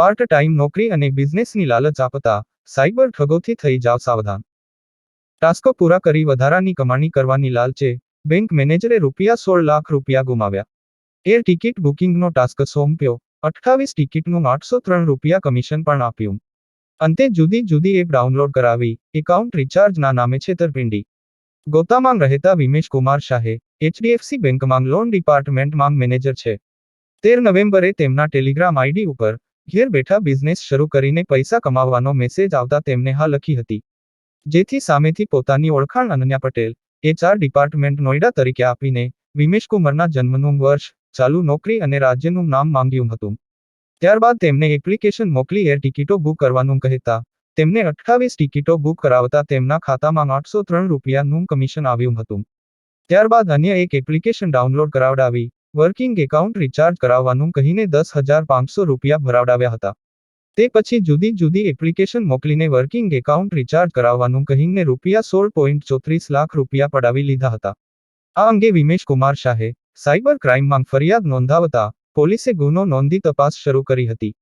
Part time નોકરી અને બિઝનેસની લાલચ આપતા સાયબર ઠગોથી થઈ જાવ સાવધાન. ટાસ્કો પૂરા કરી વધારાની કમાણી કરવાની લાલચે બેંક મેનેજરે રૂપિયા સોળ લાખ રૂપિયા ગુમાવ્યા. એર ટિકિટ બુકિંગનો ટાસ્ક સોંપ્યો. અઠ્ઠાવીસ ટિકિટનું આઠસો ત્રણ રૂપિયા કમિશન પણ આપ્યું. અંતે જુદી જુદી એપ ડાઉનલોડ કરાવી એકાઉન્ટ રિચાર્જના નામે છેતરપિંડી. ગોતામાં રહેતા વિમેશ કુમાર શાહે એચડીએફસી બેંકમાં લોન ડિપાર્ટમેન્ટમાં મેનેજર છે. તેર નવેમ્બરે તેમના ટેલિગ્રામ આઈડી ઉપર ઘેર બેઠા બિઝનેસ શરૂ કરીને પૈસા કમાવવાનો મેસેજ આવતા તેમને હા લખી હતી. જેથી સામેથી પોતાની ઓળખાણ અનન્યા પટેલ એચઆર ડિપાર્ટમેન્ટ નોઈડા તરીકે આપીને વિમેશ કુમારના જન્મનું વર્ષ, ચાલુ નોકરી અને રાજ્યનું નામ માંગ્યું હતું. ત્યારબાદ તેમને એપ્લિકેશન મોકલી એર ટિકિટો બુક કરવાનું કહેતા, તેમને અઠ્ઠાવીસ ટિકિટો બુક કરાવતા તેમના ખાતામાં આઠસો ત્રણ રૂપિયાનું કમિશન આવ્યું હતું. ત્યારબાદ અન્ય એક એપ્લિકેશન ડાઉનલોડ કરાવડાવી વર્કિંગ એકાઉન્ટ રિચાર્જ કરાવવાનું કહીને દસ હજાર પાંચસો રૂપિયા ભરાવડાવ્યા હતા. તે પછી જુદી જુદી એપ્લિકેશન મોકલીને વર્કિંગ એકાઉન્ટ રિચાર્જ કરાવવાનું કહીને રૂપિયા સોળ પોઈન્ટ ચોત્રીસ લાખ રૂપિયા પડાવી લીધા હતા. આ અંગે વિમેશ કુમાર શાહે સાયબર ક્રાઇમમાં ફરિયાદ નોંધાવતા પોલીસે ગુનો નોંધી તપાસ શરૂ કરી હતી.